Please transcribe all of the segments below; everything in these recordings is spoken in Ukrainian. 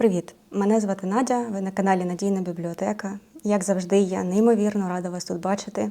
Привіт! Мене звати Надя. Ви на каналі Надійна бібліотека. Як завжди, я неймовірно рада вас тут бачити.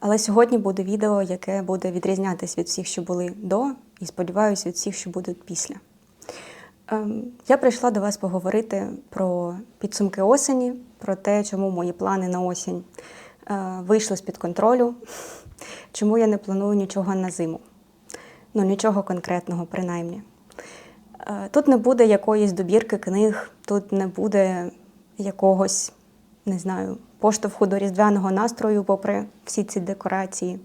Але сьогодні буде відео, яке буде відрізнятись від всіх, що були до, і сподіваюся, від всіх, що будуть після. Ем, Я прийшла до вас поговорити про підсумки осені, про те, чому мої плани на осінь е, вийшли з-під контролю, чому я не планую нічого на зиму. Ну, нічого конкретного, принаймні. Е, Тут не буде якоїсь добірки книг, тут не буде якогось, не знаю, поштовху до різдвяного настрою, попри всі ці декорації.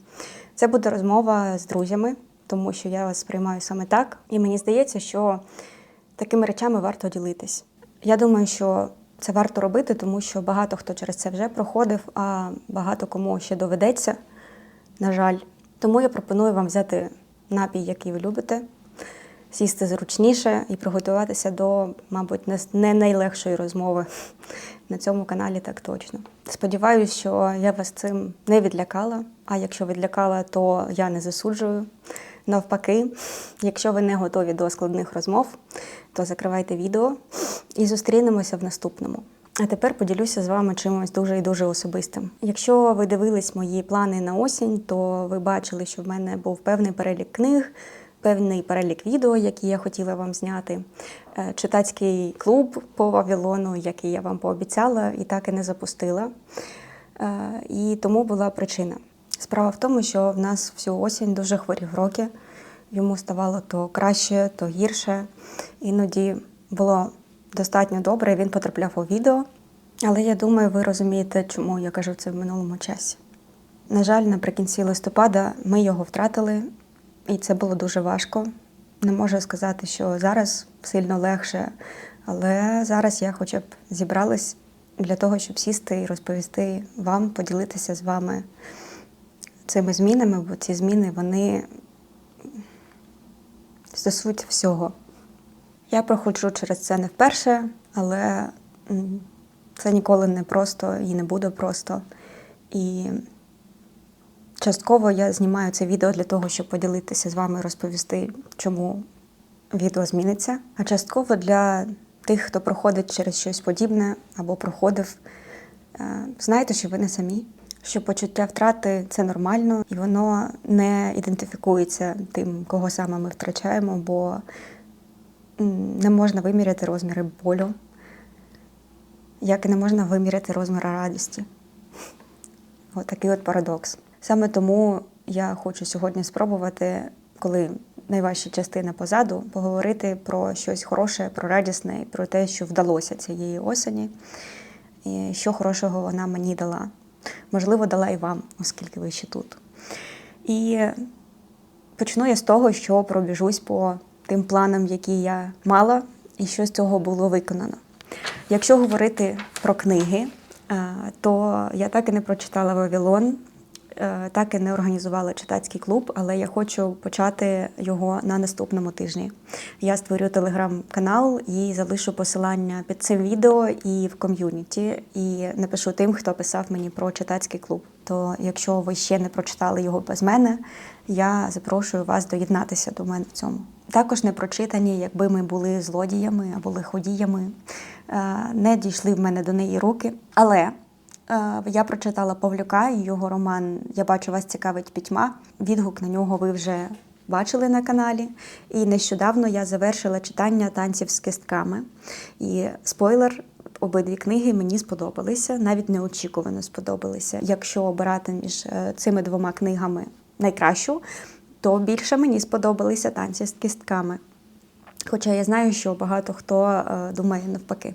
Це буде розмова з друзями, тому що я вас сприймаю саме так. І мені здається, що такими речами варто ділитись. Я думаю, що це варто робити, тому що багато хто через це вже проходив, а багато кому ще доведеться, на жаль. Тому я пропоную вам взяти напій, який ви любите, сісти зручніше і приготуватися до, мабуть, не- найлегшої розмови на цьому каналі так точно. Сподіваюсь, що я вас цим не відлякала. А якщо відлякала, то я не засуджую. Навпаки, якщо ви не готові до складних розмов, то закривайте відео і зустрінемося в наступному. А тепер поділюся з вами чимось дуже і дуже особистим. Якщо ви дивились мої плани на осінь, то ви бачили, що в мене був певний перелік книг, певний перелік відео, які я хотіла вам зняти, е, читацький клуб по Вавилону, який я вам пообіцяла і так і не запустила. Е, І тому була причина. Справа в тому, що в нас всю осінь дуже хворів роки. Йому ставало то краще, то гірше. Іноді було достатньо добре, він потрапляв у відео. Але я думаю, ви розумієте, чому я кажу це в минулому часі. На жаль, наприкінці листопада ми його втратили, і це було дуже важко. Не можу сказати, що зараз сильно легше, але зараз я хоча б зібралась для того, щоб сісти і розповісти вам, поділитися з вами цими змінами, бо ці зміни вони стосуються всього. Я проходжу через це не вперше, але це ніколи не просто і не буде просто. І частково я знімаю це відео для того, щоб поділитися з вами, розповісти, чому відео зміниться. А частково для тих, хто проходить через щось подібне або проходив, е, знайте, що ви не самі. Що почуття втрати це нормально, і воно не ідентифікується тим, кого саме ми втрачаємо, бо не можна виміряти розміри болю, як і не можна виміряти розміри радості. От такий от парадокс. Саме тому я хочу сьогодні спробувати, коли найважча частина позаду, поговорити про щось хороше, про радісне, і про те, що вдалося цієї осені, і що хорошого вона мені дала. Можливо, дала і вам, оскільки ви ще тут. І почну я з того, що пробіжусь по тим планам, які я мала, і що з цього було виконано. Якщо говорити про книги, то я так і не прочитала Вавилон, е, так і не організувала читацький клуб, але я хочу почати його на наступному тижні. Я створю телеграм-канал і залишу посилання під цим відео і в ком'юніті, і напишу тим, хто писав мені про читацький клуб. То якщо ви ще не прочитали його без мене, я запрошую вас доєднатися до мене в цьому. Також не прочитані, якби ми були злодіями або лиходіями, е, не дійшли в мене до неї руки. Але е, я прочитала Павлюка і його роман Я бачу, вас цікавить пітьма. Відгук на нього ви вже бачили на каналі. І нещодавно я завершила читання танців з кистками. І спойлер. Обидві книги мені сподобалися, навіть неочікувано сподобалися. Якщо обирати між е, цими двома книгами найкращу, то більше мені сподобалися танці з кістками. Хоча я знаю, що багато хто е, думає навпаки.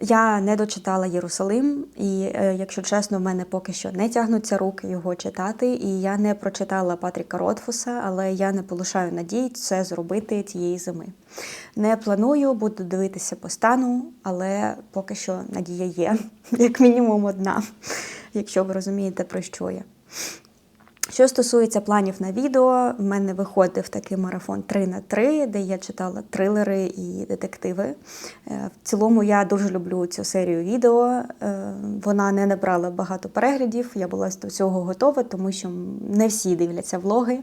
Я не дочитала Єрусалим, і, е, якщо чесно, в мене поки що не тягнуться руки його читати. І я не прочитала Патріка Ротфуса, але я не полишаю надій це зробити тієї зими. Не планую, буду дивитися по стану, але поки що надія є, як мінімум одна, якщо ви розумієте, про що я. Що стосується планів на відео, в мене виходив такий марафон 3 на 3 де я читала трилери і детективи. Е, В цілому я дуже люблю цю серію відео. Е, Вона не набрала багато переглядів. Я була до цього готова, тому що не всі дивляться влоги.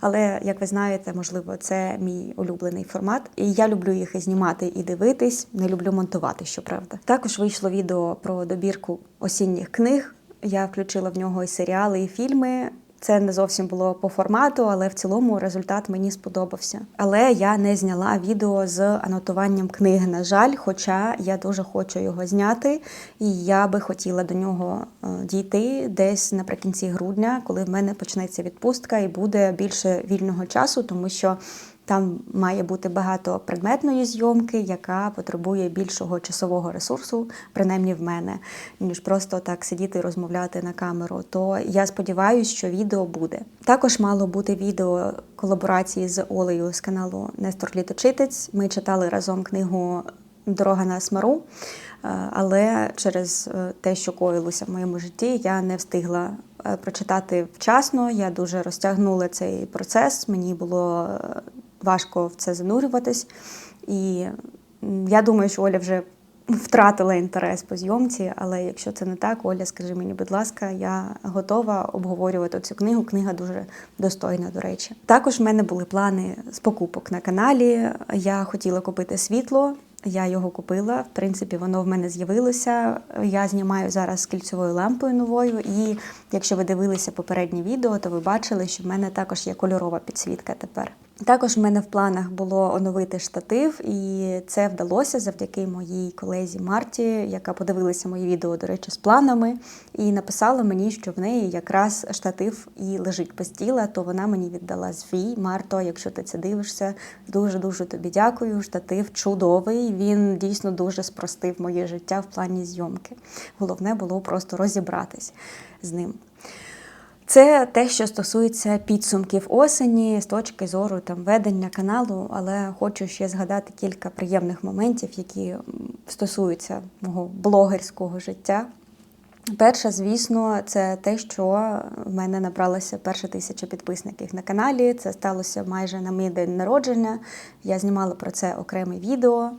Але, як ви знаєте, можливо, це мій улюблений формат. І я люблю їх і знімати і дивитись. Не люблю монтувати, щоправда. Також вийшло відео про добірку осінніх книг. Я включила в нього і серіали, і фільми. Це не зовсім було по формату, але в цілому результат мені сподобався. Але я не зняла відео з анотуванням книги, на жаль, хоча я дуже хочу його зняти, і я би хотіла до нього е, дійти десь наприкінці грудня, коли в мене почнеться відпустка і буде більше вільного часу, тому що там має бути багато предметної зйомки, яка потребує більшого часового ресурсу, принаймні в мене, ніж просто так сидіти і розмовляти на камеру. То я сподіваюся, що відео буде. Також мало бути відео колаборації з Олею з каналу Нестор Літочитець. Ми читали разом книгу Дорога на Смару. Е, Але через е, те, що коїлося в моєму житті, я не встигла е, прочитати вчасно. Я дуже розтягнула цей процес. Мені було важко в це занурюватись. І я думаю, що Оля вже втратила інтерес по зйомці, але якщо це не так, Оля, скажи мені, будь ласка, я готова обговорювати цю книгу. Книга дуже достойна, до речі. Також в мене були плани з покупок на каналі. Я хотіла купити світло. Я його купила. В принципі, воно в мене з'явилося. Я знімаю зараз з кільцевою лампою новою. І якщо ви дивилися попереднє відео, то ви бачили, що в мене також є кольорова підсвітка тепер. Також в мене в планах було оновити штатив, і це вдалося завдяки моїй колезі Марті, яка подивилася мої відео, до речі, з планами, і написала мені, що в неї якраз штатив і лежить без тіла, то вона мені віддала свій. Марто, якщо ти це дивишся, дуже дуже тобі дякую. Штатив чудовий. Він дійсно дуже спростив моє життя в плані зйомки. Головне було просто розібратись з ним. Це те, що стосується підсумків осені з точки зору там ведення каналу, але хочу ще згадати кілька приємних моментів, які стосуються мого блогерського життя. Перше, звісно, це те, що в мене набралося перша тисяча підписників на каналі. Це сталося майже на мій день народження. Я знімала про це окреме відео,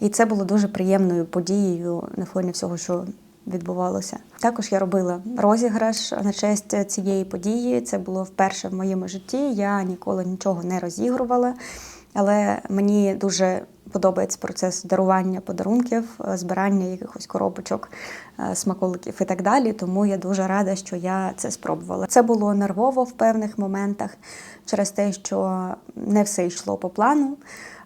і це було дуже приємною подією на фоні всього, що відбувалося. Також я робила розіграш на честь цієї події. Це було вперше в моєму житті. Я ніколи нічого не розігрувала, але мені дуже подобається процес дарування подарунків, збирання якихось коробочок, е, смаколиків і так далі. Тому я дуже рада, що я це спробувала. Це було нервово в певних моментах через те, що не все йшло по плану.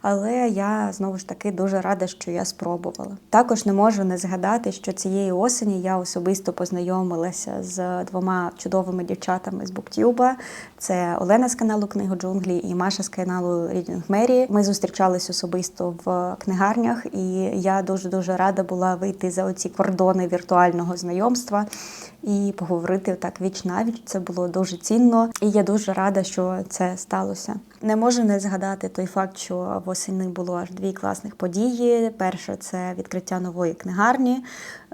Але я знову ж таки дуже рада, що я спробувала. Також не можу не згадати, що цієї осені я особисто познайомилася з двома чудовими дівчатами з Буктюба. Це Олена з каналу Книго Джунглі і Маша з каналу Reading Mary. Ми зустрічались особисто в книгарнях, і я дуже дуже рада була вийти за оці кордони віртуального знайомства і поговорити так віч навіч. Це було дуже цінно, і я дуже рада, що це сталося. Не можу не згадати той факт, що восени було аж дві класних події. Перша це відкриття нової книгарні,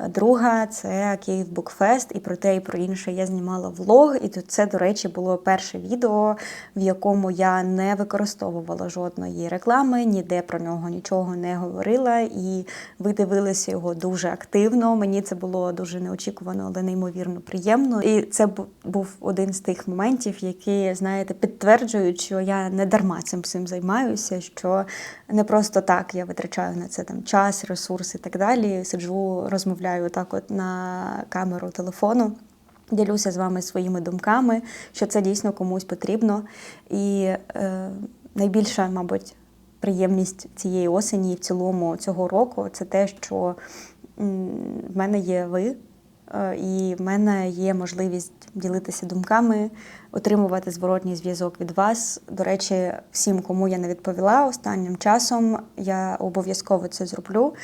друга це Київ Букфест. І про те, і про інше я знімала влог. І тут це, до речі, було перше відео, в якому я не використовувала жодної реклами, ніде про нього нічого не говорила. І ви дивилися його дуже активно. Мені це було дуже неочікувано, але неймовірно приємно. І це був один з тих моментів, які, знаєте, підтверджують, що я не дарма цим всім займаюся, що не просто так я витрачаю на це там час, ресурс і так далі. Сиджу, розмовляю так, от на камеру телефону. Ділюся з вами своїми думками, що це дійсно комусь потрібно. І е, найбільша, мабуть, приємність цієї осені і в цілому цього року це те, що в мене є ви, і в мене є можливість ділитися думками, отримувати зворотній зв'язок від вас. До речі, всім, кому я не відповіла останнім часом, я обов'язково це зроблю.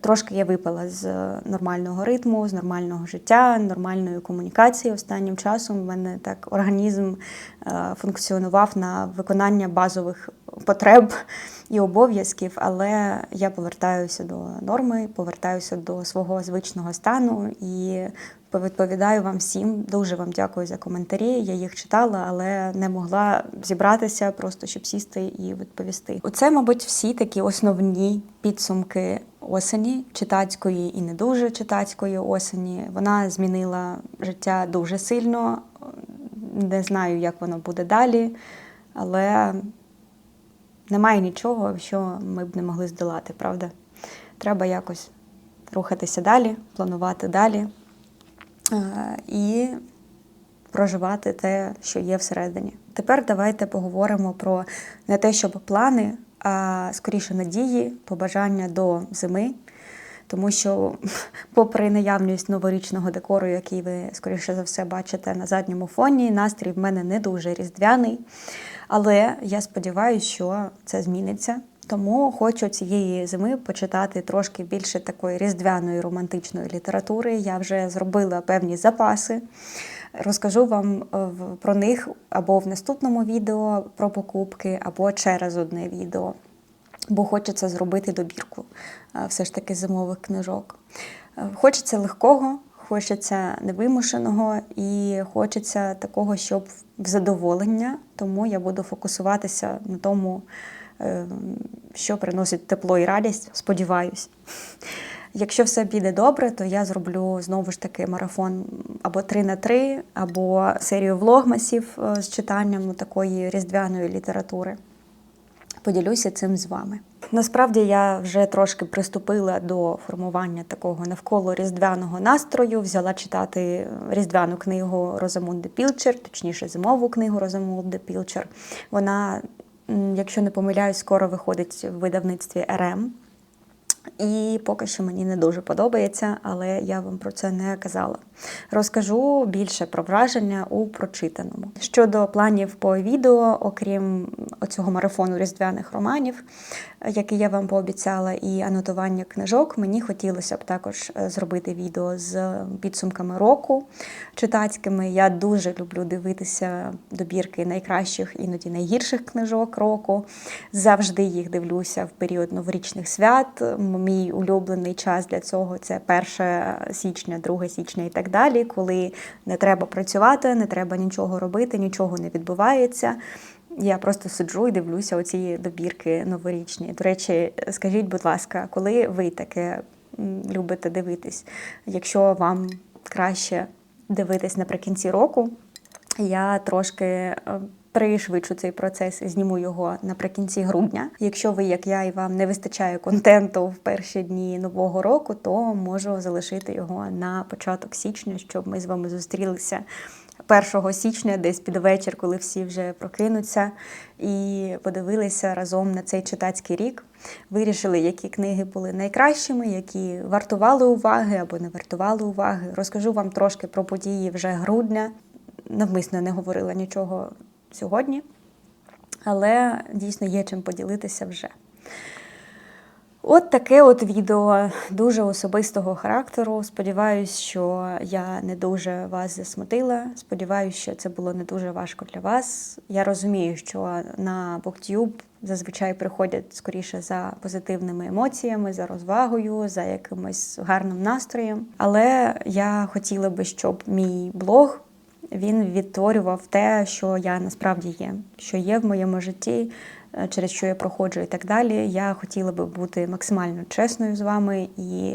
Трошки я випала з нормального ритму, з нормального життя, нормальної комунікації останнім часом. У мене так організм е, функціонував на виконання базових потреб і обов'язків, але я повертаюся до норми, повертаюся до свого звичного стану і відповідаю вам всім. Дуже вам дякую за коментарі. Я їх читала, але не могла зібратися просто щоб сісти і відповісти. Оце, мабуть, всі такі основні підсумки осені, читацької і не дуже читацької осені. Вона змінила життя дуже сильно. Не знаю, як воно буде далі, але немає нічого, що ми б не могли здолати, правда? Треба якось рухатися далі, планувати далі е, і проживати те, що є всередині. Тепер давайте поговоримо про не те, щоб плани, а скоріше надії, побажання до зими. Тому що, попри наявність новорічного декору, який ви, скоріше за все, бачите на задньому фоні, настрій в мене не дуже різдвяний. Але я сподіваюся, що це зміниться. Тому хочу цієї зими почитати трошки більше такої різдвяної романтичної літератури. Я вже зробила певні запаси. Розкажу вам е, про них або в наступному відео про покупки, або через одне відео. Бо хочеться зробити добірку е, все ж таки зимових книжок. Е, хочеться легкого, хочеться невимушеного і хочеться такого, щоб в задоволення. Тому я буду фокусуватися на тому, що приносить тепло і радість. Сподіваюсь. Якщо все піде добре, то я зроблю знову ж таки марафон або 3 на 3, або серію влогмасів з читанням такої різдвяної літератури. Поділюся цим з вами. Насправді я вже трошки приступила до формування такого навколо різдвяного настрою. Взяла читати різдвяну книгу Розамунди Пілчер, точніше, зимову книгу Розамунди Пілчер. Вона, якщо не помиляюсь, скоро виходить в видавництві РМ. І поки що мені не дуже подобається, але я вам про це не казала. Розкажу більше про враження у прочитаному. Щодо планів по відео, окрім цього марафону різдвяних романів, який я вам пообіцяла, і анотування книжок, мені хотілося б також е, зробити відео з підсумками року читацькими. Я дуже люблю дивитися добірки найкращих, іноді найгірших книжок року. Завжди їх дивлюся в період новорічних свят. Мій улюблений час для цього це 1 січня, 2 січня і так далі, коли не треба працювати, не треба нічого робити, нічого не відбувається. Я просто сиджу і дивлюся оці добірки новорічні. До речі, скажіть, будь ласка, коли ви таке любите дивитись? Якщо вам краще дивитись наприкінці року, я трошки е, пришвидшу цей процес зніму його наприкінці грудня. Якщо ви, як я, і вам не вистачає контенту в перші дні нового року, то можу залишити його на початок січня, щоб ми з вами зустрілися 1 січня, десь під вечір, коли всі вже прокинуться, і подивилися разом на цей читацький рік. Вирішили, які книги були найкращими, які вартували уваги або не вартували уваги. Розкажу вам трошки про події вже грудня. Навмисно не говорила нічого сьогодні, але дійсно є чим поділитися вже. От таке от відео дуже особистого характеру. Сподіваюсь, що я не дуже вас засмутила. Сподіваюсь, що це було не дуже важко для вас. Я розумію, що на BookTube зазвичай приходять скоріше за позитивними емоціями, за розвагою, за якимось гарним настроєм. Але я хотіла би, щоб мій блог він відтворював те, що я насправді є, що є в моєму житті. Е, через що я проходжу і так далі. Я хотіла би бути максимально чесною з вами, і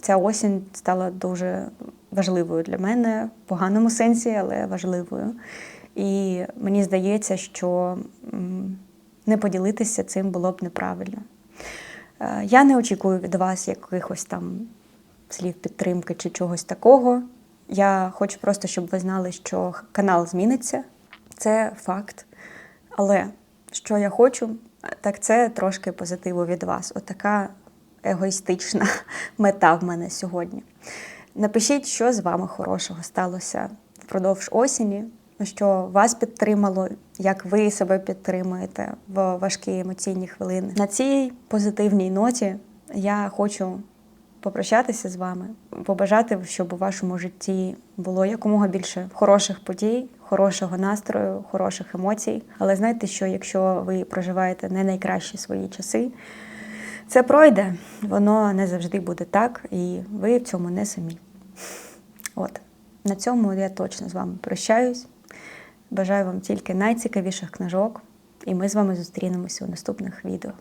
ця осінь стала дуже важливою для мене в поганому сенсі, але важливою. І мені здається, що не поділитися цим було б неправильно. Е, я не очікую від вас якихось там слів підтримки чи чогось такого. Я хочу просто, щоб ви знали, що канал зміниться. Це факт. Але що я хочу, так це трошки позитиву від вас. Отака егоїстична мета в мене сьогодні. Напишіть, що з вами хорошого сталося впродовж осені, що вас підтримало, як ви себе підтримуєте в важкі емоційні хвилини. На цій позитивній ноті я хочу попрощатися з вами, побажати, щоб у вашому житті було якомога більше хороших подій, хорошого настрою, хороших емоцій. Але знайте, що якщо ви проживаєте не найкращі свої часи, це пройде, воно не завжди буде так, і ви в цьому не самі. От на цьому я точно з вами прощаюсь. Бажаю вам тільки найцікавіших книжок, і ми з вами зустрінемося у наступних відео.